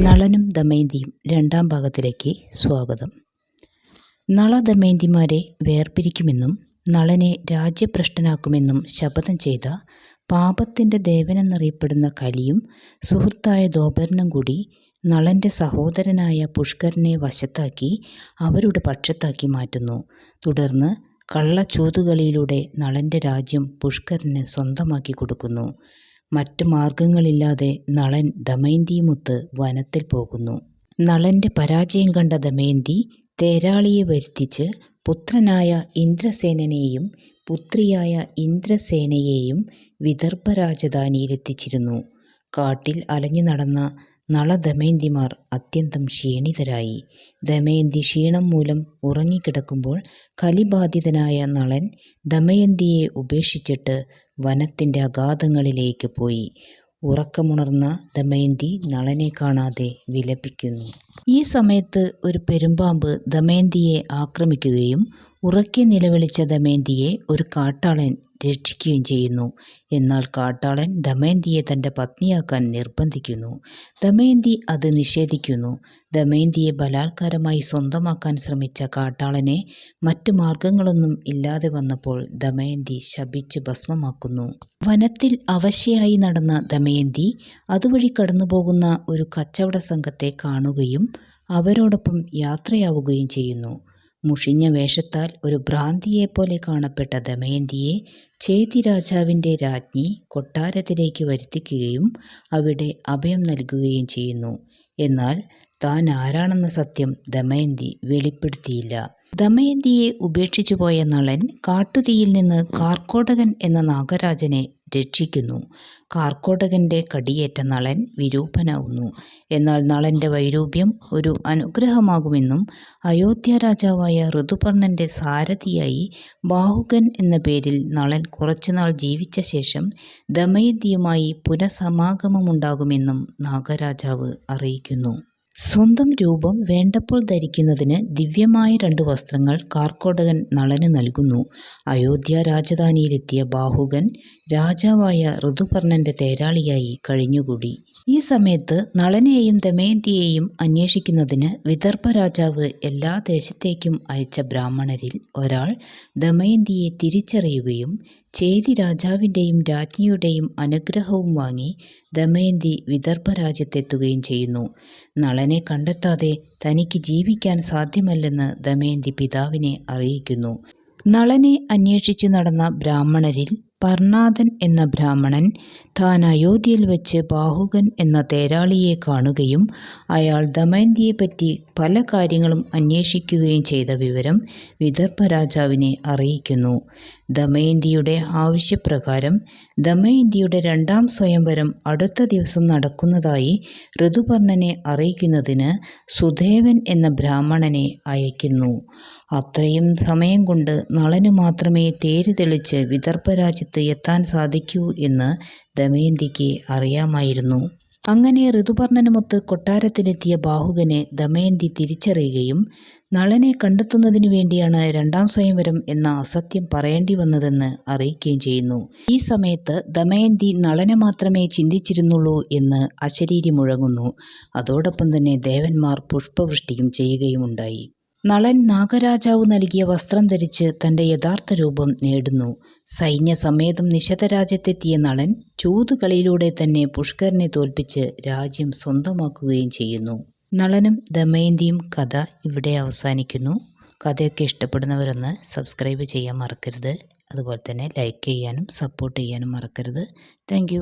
നളനും ദമയന്തിയും രണ്ടാം ഭാഗത്തിലേക്ക് സ്വാഗതം. നള ദമയന്തിമാരെ വേർപിരിക്കുമെന്നും നളനെ രാജ്യഭ്രഷ്ടനാക്കുമെന്നും ശപഥം ചെയ്ത പാപത്തിന്റെ ദേവനെന്നറിയപ്പെടുന്ന കലിയും സുഹൃത്തായ ദോപരനും കൂടി നളന്റെ സഹോദരനായ പുഷ്കരനെ വശത്താക്കി അവരുടെ പക്ഷത്താക്കി മാറ്റുന്നു. തുടർന്ന് കള്ളച്ചൂതുകളിയിലൂടെ നളന്റെ രാജ്യം പുഷ്കരന് സ്വന്തമാക്കി കൊടുക്കുന്നു. മറ്റു മാർഗങ്ങളില്ലാതെ നളൻ ദമയന്തിയുമൊത്ത് വനത്തിൽ പോകുന്നു. നളന്റെ പരാജയം കണ്ട ദമയന്തി തേരാളിയെ വരുത്തിച്ച് പുത്രനായ ഇന്ദ്രസേനനെയും പുത്രിയായ ഇന്ദ്രസേനയെയും വിദർഭ രാജധാനിയിലെത്തിച്ചിരുന്നു കാട്ടിൽ അലഞ്ഞു നടന്ന നളദമയന്തിമാർ അത്യന്തം ക്ഷീണിതരായി. ദമയന്തി ക്ഷീണം മൂലം ഉറങ്ങിക്കിടക്കുമ്പോൾ കലിബാധിതനായ നളൻ ദമയന്തിയെ ഉപേക്ഷിച്ചിട്ട് വനത്തിന്റെ അഗാധങ്ങളിലേക്ക് പോയി. ഉറക്കമുണർന്ന ദമയന്തി നളനെ കാണാതെ വിലപിക്കുന്നു. ഈ സമയത്ത് ഒരു പെരുമ്പാമ്പ് ദമയന്തിയെ ആക്രമിക്കുകയും ഉറക്കെ നിലവിളിച്ച ദമയന്തിയെ ഒരു കാട്ടാളൻ രക്ഷിക്കുകയും ചെയ്യുന്നു. എന്നാൽ കാട്ടാളൻ ദമയന്തിയെ തന്റെ പത്നിയാക്കാൻ നിർബന്ധിക്കുന്നു. ദമയന്തി അത് നിഷേധിക്കുന്നു. ദമയന്തിയെ ബലാത്കാരമായി സ്വന്തമാക്കാൻ ശ്രമിച്ച കാട്ടാളനെ മറ്റു മാർഗങ്ങളൊന്നും ഇല്ലാതെ വന്നപ്പോൾ ദമയന്തി ശപിച്ച് ഭസ്മമാക്കുന്നു. വനത്തിൽ അവശയായി നടന്ന ദമയന്തി അതുവഴി കടന്നുപോകുന്ന ഒരു കച്ചവട സംഘത്തെ കാണുകയും അവരോടൊപ്പം യാത്രയാവുകയും ചെയ്യുന്നു. മുഷിഞ്ഞ വേഷത്താൽ ഒരു ഭ്രാന്തിയെപ്പോലെ കാണപ്പെട്ട ദമയന്തിയെ ചേതി രാജാവിന്റെ രാജ്ഞി കൊട്ടാരത്തിലേക്ക് വരുത്തിക്കുകയും അവിടെ അഭയം നൽകുകയും ചെയ്യുന്നു. എന്നാൽ താൻ ആരാണെന്ന സത്യം ദമയന്തി വെളിപ്പെടുത്തിയില്ല. ദമയന്തിയെ ഉപേക്ഷിച്ചു പോയ നളൻ കാട്ടുതീയിൽ നിന്ന് കാർക്കോടകൻ എന്ന നാഗരാജനെ രക്ഷിക്കുന്നു കാർക്കോടകന്റെ കടിയേറ്റ നളൻ വിരൂപനാവുന്നു. എന്നാൽ നളന്റെ വൈരൂപ്യം ഒരു അനുഗ്രഹമാകുമെന്നും അയോധ്യ രാജാവായ ഋതുപർണന്റെ സാരഥിയായി ബാഹുകൻ എന്ന പേരിൽ നളൻ കുറച്ചുനാൾ ജീവിച്ച ശേഷം ദമയന്തിയുമായി പുനഃസമാഗമമുണ്ടാകുമെന്നും നാഗരാജാവ് അറിയിക്കുന്നു. സ്വന്തം രൂപം വേണ്ടപ്പോൾ ധരിക്കുന്നതിന് ദിവ്യമായ രണ്ട് വസ്ത്രങ്ങൾ കാർക്കോടകൻ നളന് നൽകുന്നു. അയോധ്യ രാജധാനിയിലെത്തിയ ബാഹുകൻ രാജാവായ ഋതുപർണന്റെ തേരാളിയായി കഴിഞ്ഞുകൂടി. ഈ സമയത്ത് നളനെയും ദമയന്തിയെയും അന്വേഷിക്കുന്നതിന് വിദർഭ രാജാവ് എല്ലാ ദേശത്തേക്കും അയച്ച ബ്രാഹ്മണരിൽ ഒരാൾ ദമയന്തിയെ തിരിച്ചറിയുകയും ചേതി രാജാവിന്റെയും രാജ്ഞിയുടെയും അനുഗ്രഹവും വാങ്ങി ദമയന്തി വിദർഭ രാജ്യത്തെത്തുകയും ചെയ്യുന്നു. നളനെ കണ്ടെത്താതെ തനിക്ക് ജീവിക്കാൻ സാധ്യമല്ലെന്ന് ദമയന്തി പിതാവിനെ അറിയിക്കുന്നു. നളനെ അന്വേഷിച്ചു നടന്ന ബ്രാഹ്മണരിൽ പർണാദൻ എന്ന ബ്രാഹ്മണൻ താൻ അയോധ്യയിൽ വെച്ച് ബാഹുകൻ എന്ന തേരാളിയെ കാണുകയും അയാൾ ദമയന്തിയെപ്പറ്റി പല കാര്യങ്ങളും അന്വേഷിക്കുകയും ചെയ്ത വിവരം വിദർഭ രാജാവിനെ അറിയിക്കുന്നു. ദമയന്തിയുടെ ആവശ്യപ്രകാരം ദമയന്തിയുടെ രണ്ടാം സ്വയംവരം അടുത്ത ദിവസം നടക്കുന്നതായി ഋതുപർണനെ അറിയിക്കുന്നതിന് സുധേവൻ എന്ന ബ്രാഹ്മണനെ അയക്കുന്നു. അത്രയും സമയം കൊണ്ട് നളന് മാത്രമേ തേര് തെളിച്ച് വിദർഭ രാജ്യത്ത് എത്താൻ സാധിക്കൂ എന്ന് ദമയന്തിക്ക് അറിയാമായിരുന്നു. അങ്ങനെ ഋതുപർണനുമൊത്ത് കൊട്ടാരത്തിലെത്തിയ ബാഹുകനെ ദമയന്തി തിരിച്ചറിയുകയും നളനെ കണ്ടെത്തുന്നതിനു വേണ്ടിയാണ് രണ്ടാം സ്വയംവരം എന്ന അസത്യം പറയേണ്ടി വന്നതെന്ന് അറിയിക്കുകയും ചെയ്യുന്നു. ഈ സമയത്ത് ദമയന്തി നളനെ മാത്രമേ ചിന്തിച്ചിരുന്നുള്ളൂ എന്ന് അശരീരി മുഴങ്ങുന്നു അതോടൊപ്പം തന്നെ ദേവന്മാർ പുഷ്പവൃഷ്ടിയും ചെയ്യുകയുമുണ്ടായി. നളൻ നാഗരാജാവ് നൽകിയ വസ്ത്രം ധരിച്ച് തന്റെ യഥാർത്ഥ രൂപം നേടുന്നു. സൈന്യസമേതം നിശതരാജ്യത്തെത്തിയ നളൻ ചൂതുകളിയിലൂടെ തന്നെ പുഷ്കരനെ തോൽപ്പിച്ച് രാജ്യം സ്വന്തമാക്കുകയും ചെയ്യുന്നു. നളനും ദമയന്തിയും കഥ ഇവിടെ അവസാനിക്കുന്നു. കഥയൊക്കെ ഇഷ്ടപ്പെടുന്നവരൊന്ന് സബ്സ്ക്രൈബ് ചെയ്യാൻ മറക്കരുത്. അതുപോലെ തന്നെ ലൈക്ക് ചെയ്യാനും സപ്പോർട്ട് ചെയ്യാനും മറക്കരുത്. താങ്ക്